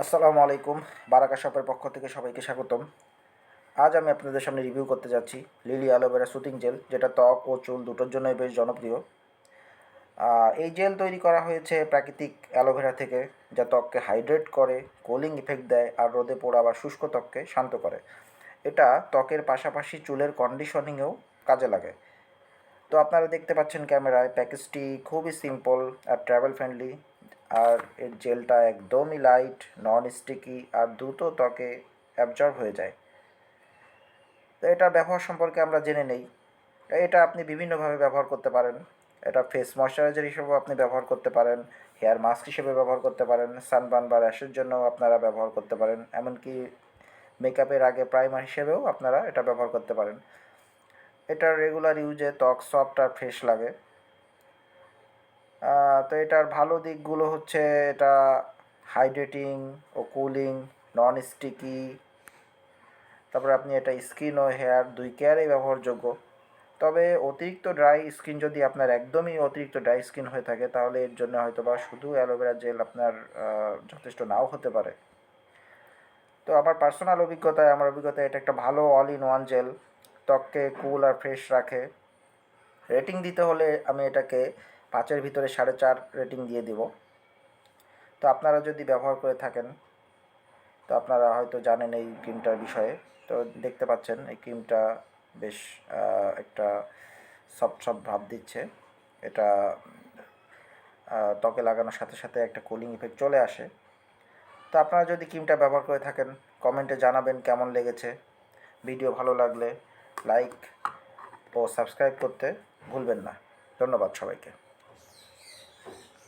আসসালামু আলাইকুম, বারাকা শপের পক্ষ থেকে সবাইকে স্বাগতম। আজ আমি আপনাদের সামনে রিভিউ করতে যাচ্ছি লিলি অ্যালোভেরা সুতিং জেল, যেটা ত্বক ও চুল দুটোর জন্যই বেশ জনপ্রিয়। এই জেল তৈরি করা হয়েছে প্রাকৃতিক অ্যালোভেরা থেকে, যা ত্বককে হাইড্রেট করে, কুলিং ইফেক্ট দেয় আর রোদে পোড়া বা শুষ্ক ত্বককে শান্ত করে। এটা ত্বকের পাশাপাশি চুলের কন্ডিশনিংয়েও কাজে লাগে। তো আপনারা দেখতে পাচ্ছেন ক্যামেরায়, প্যাকেজটি খুবই সিম্পল আর ট্রাভেল ফ্রেন্ডলি আর এর জেলটা একদমই লাইট নন স্টিকি আর দ্রুত ত্বকে অ্যাবজর্ব হয়ে যায়। তো এটার ব্যবহার সম্পর্কে আমরা জেনে নেই। এটা আপনি বিভিন্নভাবে ব্যবহার করতে পারেন। এটা ফেস ময়শ্চারাইজার হিসেবেও আপনি ব্যবহার করতে পারেন। হেয়ার মাস্ক হিসেবে ব্যবহার করতে পারেন। সানবার্ন বা র্যাশের জন্য আপনারা ব্যবহার করতে পারেন। এমনকি মেকআপের আগে প্রাইমার হিসেবেও আপনারা এটা ব্যবহার করতে পারেন। এটার রেগুলার ইউজে ত্বক সফট আর ফ্রেশ লাগে। তো এটার ভালো দিকগুলো হচ্ছে এটা হাইড্রেটিং ও কুলিং নন স্টিকি তারপরে আপনি এটা স্কিন ও হেয়ার দুই কেয়ারেই ব্যবহারযোগ্য। তবে অতিরিক্ত ড্রাই স্কিন যদি আপনার একদমই অতিরিক্ত ড্রাই স্কিন হয়ে থাকে, তাহলে এর জন্য হয়তো বা শুধু অ্যালোভেরা জেল আপনার যথেষ্ট নাও হতে পারে। তো আমার পার্সোনাল অভিজ্ঞতায়, আমার অভিজ্ঞতায় এটা একটা ভালো অল ইন ওয়ান জেল ত্বককে কুল আর ফ্রেশ রাখে। রেটিং দিতে হলে আমি এটাকে পাঁচের ভিতরে সাড়ে চার রেটিং দিয়ে দিব। তো আপনারা যদি ব্যবহার করে থাকেন, তো আপনারা হয়তো জানেন এই ক্রিমটার বিষয়ে। তো দেখতে পাচ্ছেন এই ক্রিমটা বেশ একটা সফট সফট ভাব দিচ্ছে। এটা ত্বকে লাগানোর সাথে সাথে একটা কুলিং ইফেক্ট চলে আসে। তো আপনারা যদি ক্রিমটা ব্যবহার করে থাকেন, কমেন্টে জানাবেন কেমন লেগেছে। ভিডিও ভালো লাগলে লাইক ও সাবস্ক্রাইব করতে ভুলবেন না। ধন্যবাদ সবাইকে।